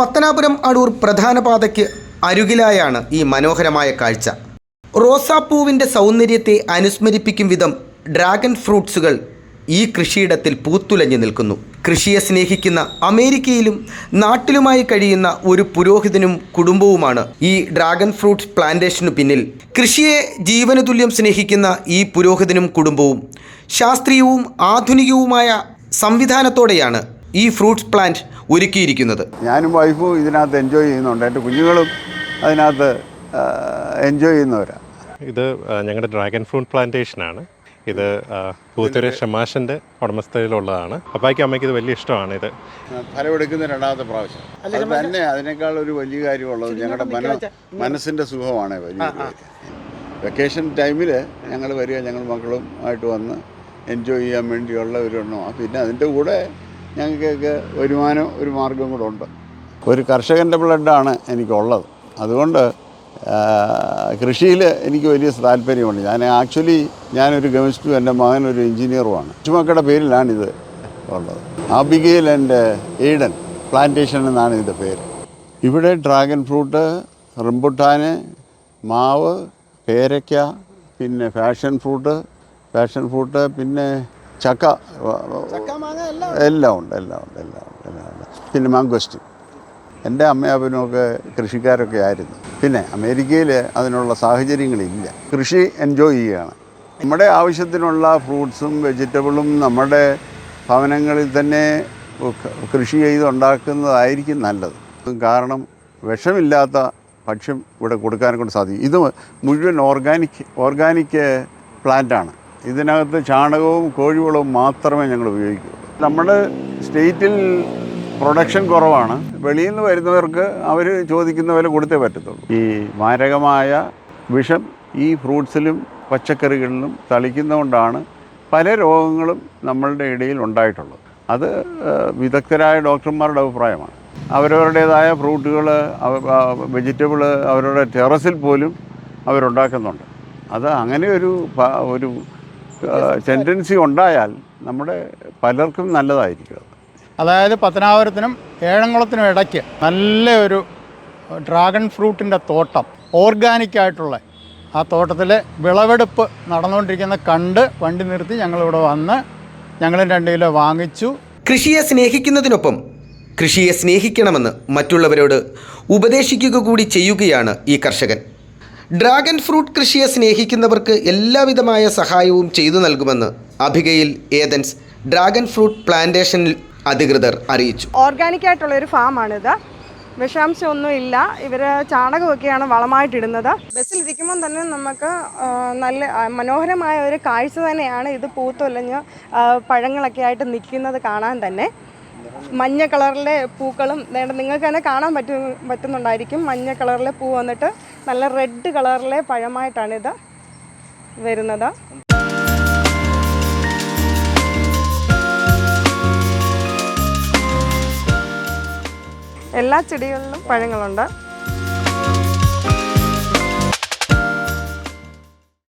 പത്തനാപുരം അടൂർ പ്രധാന പാതയ്ക്ക് അരുകിലായാണ് ഈ മനോഹരമായ കാഴ്ച. റോസാപ്പൂവിന്റെ സൗന്ദര്യത്തെ അനുസ്മരിപ്പിക്കും വിധം ഡ്രാഗൺ ഫ്രൂട്ട്സുകൾ ഈ കൃഷിയിടത്തിൽ പൂത്തുലഞ്ഞു നിൽക്കുന്നു. കൃഷിയെ സ്നേഹിക്കുന്ന അമേരിക്കയിലും നാട്ടിലുമായി കഴിയുന്ന ഒരു പുരോഹിതനും കുടുംബവുമാണ് ഈ ഡ്രാഗൺ ഫ്രൂട്ട്സ് പ്ലാന്റേഷനു പിന്നിൽ. കൃഷിയെ ജീവന തുല്യം സ്നേഹിക്കുന്ന ഈ പുരോഹിതനും കുടുംബവും ശാസ്ത്രീയവും ആധുനികവുമായ സംവിധാനത്തോടെയാണ് ഈ ഫ്രൂട്ട്സ് പ്ലാന്റ് ഒരുക്കിയിരിക്കുന്നത്. ഞാനും വൈഫും ഇതിനകത്ത് എൻജോയ് ചെയ്യുന്നുണ്ട്. എന്റെ കുഞ്ഞുങ്ങളും അതിനകത്ത് എൻജോയ് ചെയ്യുന്നവരാണ് ഇത് ഞങ്ങളുടെ ഡ്രാഗൺ ഫ്രൂട്ട് പ്ലാന്റേഷനാണ് ഇത് പൂത്തൂര് ഷമാഷിന്റെ ഉടമസ്ഥതയിലുള്ളതാണ്. അപ്പായ്ക്കും അമ്മയ്ക്ക് ഇത് വലിയ ഇഷ്ടമാണ് ഇത്. ഫലമെടുക്കുന്ന രണ്ടാമത്തെ പ്രാവശ്യം. അത് തന്നെ അതിനേക്കാൾ ഒരു വലിയ കാര്യമുള്ളത് ഞങ്ങളുടെ മന മനസ്സിന്റെ സുഖമാണ് വലിയ വെക്കേഷൻ ടൈമിൽ ഞങ്ങൾ വരിക ഞങ്ങൾ മക്കളും ആയിട്ട് വന്ന് എൻജോയ് ചെയ്യാൻ വേണ്ടിയുള്ള ഒരു എണ്ണമാണ്. പിന്നെ അതിന്റെ കൂടെ ഞങ്ങൾക്കൊക്കെ വരുമാനം ഒരു മാർഗം കൂടെ ഉണ്ട്. ഒരു കർഷകന്റെ ബ്ലഡാണ് എനിക്കുള്ളത്. അതുകൊണ്ട് കൃഷിയിൽ എനിക്ക് വലിയ താല്പര്യമുണ്ട്. ഞാൻ ആക്ച്വലി ഞാനൊരു കെമിസ്റ്റും എന്റെ മകൻ ഒരു എഞ്ചിനീയറുമാണ്. ചുമക്കയുടെ പേരിലാണിത് ഉള്ളത്. ആബിഗയിൽ എന്റെ ഈഡൻ പ്ലാന്റേഷൻ എന്നാണ് ഇതിന്റെ പേര്. ഇവിടെ ഡ്രാഗൺ ഫ്രൂട്ട് റംബുട്ടാന് മാവ് പേരയ്ക്ക പിന്നെ ഫാഷൻ ഫ്രൂട്ട് ഫാഷൻ ഫ്രൂട്ട് പിന്നെ ചക്ക എല്ലാം ഉണ്ട്. എല്ലാം ഉണ്ട് എല്ലാം ഉണ്ട് എല്ലാം ഉണ്ട് പിന്നെ മാങ്കോസ്റ്റ്. എന്റെ അമ്മയപ്പനും ഒക്കെ കൃഷിക്കാരൊക്കെ ആയിരുന്നു. പിന്നെ അമേരിക്കയിൽ അതിനുള്ള സാഹചര്യങ്ങളില്ല. കൃഷി എൻജോയ് ചെയ്യുകയാണ് നമ്മുടെ ആവശ്യത്തിനുള്ള ഫ്രൂട്ട്സും വെജിറ്റബിളും നമ്മുടെ ഭവനങ്ങളിൽ തന്നെ കൃഷി ചെയ്ത് ഉണ്ടാക്കുന്നതായിരിക്കും നല്ലത്. കാരണം വിഷമില്ലാത്ത ഭക്ഷ്യം ഇവിടെ കൊടുക്കാൻ കൊണ്ട് സാധിക്കും. ഇത് മുഴുവൻ ഓർഗാനിക് ഓർഗാനിക് പ്ലാന്റാണ് ഇതിനകത്ത് ചാണകവും കോഴിവളവും മാത്രമേ ഞങ്ങൾ ഉപയോഗിക്കൂ. നമ്മുടെ സ്റ്റേറ്റിൽ പ്രൊഡക്ഷൻ കുറവാണ്. വെളിയിൽ നിന്ന് വരുന്നവർക്ക് അവർ ചോദിക്കുന്ന വില കൊടുത്തേ പറ്റത്തുള്ളൂ. ഈ മാരകമായ വിഷം ഈ ഫ്രൂട്ട്സിലും പച്ചക്കറികളിലും തളിക്കുന്നതുകൊണ്ടാണ് പല രോഗങ്ങളും നമ്മളുടെ ഇടയിൽ ഉണ്ടായിട്ടുള്ളത്. അത് വിദഗ്ധരായ ഡോക്ടർമാരുടെ അഭിപ്രായമാണ്. അവരവരുടേതായ ഫ്രൂട്ടുകൾ വെജിറ്റബിൾ അവരുടെ ടെറസിൽ പോലും അവരുണ്ടാക്കുന്നുണ്ട്. അത് അങ്ങനെ ഒരു ഒരു ടെൻഡൻസി ഉണ്ടായാൽ നമ്മുടെ പലർക്കും നല്ലതായിരിക്കും അതായത് പത്തനാപുരത്തിനും ഏഴംകുളത്തിനും ഇടയ്ക്ക് നല്ല ഒരു ഡ്രാഗൺ ഫ്രൂട്ടിന്റെ തോട്ടം ഓർഗാനിക്കായിട്ടുള്ള ആ തോട്ടത്തിൽ വിളവെടുപ്പ് നടന്നുകൊണ്ടിരിക്കുന്ന കണ്ട് വണ്ടി നിർത്തി ഞങ്ങളിവിടെ വന്ന് ഞങ്ങളും രണ്ട് കിലോ വാങ്ങിച്ചു. കൃഷിയെ സ്നേഹിക്കുന്നതിനൊപ്പം കൃഷിയെ സ്നേഹിക്കണമെന്ന് മറ്റുള്ളവരോട് ഉപദേശിക്കുക കൂടി ചെയ്യുകയാണ് ഈ കർഷകൻ. ഡ്രാഗൺ ഫ്രൂട്ട് കൃഷിയെ സ്നേഹിക്കുന്നവർക്ക് എല്ലാവിധമായ സഹായവും ചെയ്തു നൽകുമെന്ന് അഭികയിൽ ഏതൻസ് ഡ്രാഗൺ ഫ്രൂട്ട് പ്ലാന്റേഷൻ അധികൃതർ അറിയിച്ചു. ഓർഗാനിക് ആയിട്ടുള്ള ഒരു ഫാമാണിത് വിഷാംശമൊന്നും ഇല്ല ഇവർ ചാണകമൊക്കെയാണ് വളമായിട്ടിടുന്നത് ബസ്സിലിരിക്കുമ്പം തന്നെ നമുക്ക് നല്ല മനോഹരമായ ഒരു കാഴ്ച തന്നെയാണ് ഇത് പൂത്തൊലഞ്ഞ് പഴങ്ങളൊക്കെ ആയിട്ട് നിൽക്കുന്നത് കാണാൻ തന്നെ. മഞ്ഞ കളറിലെ പൂക്കളും വേണ്ട നിങ്ങൾക്ക് തന്നെ കാണാൻ പറ്റും പറ്റുന്നുണ്ടായിരിക്കും. മഞ്ഞ കളറിലെ പൂ വന്നിട്ട് നല്ല റെഡ് കളറിലെ പഴമായിട്ടാണ് ഇത് വരുന്നത്. എല്ലാ ചെടികളിലും പഴങ്ങളുണ്ട്.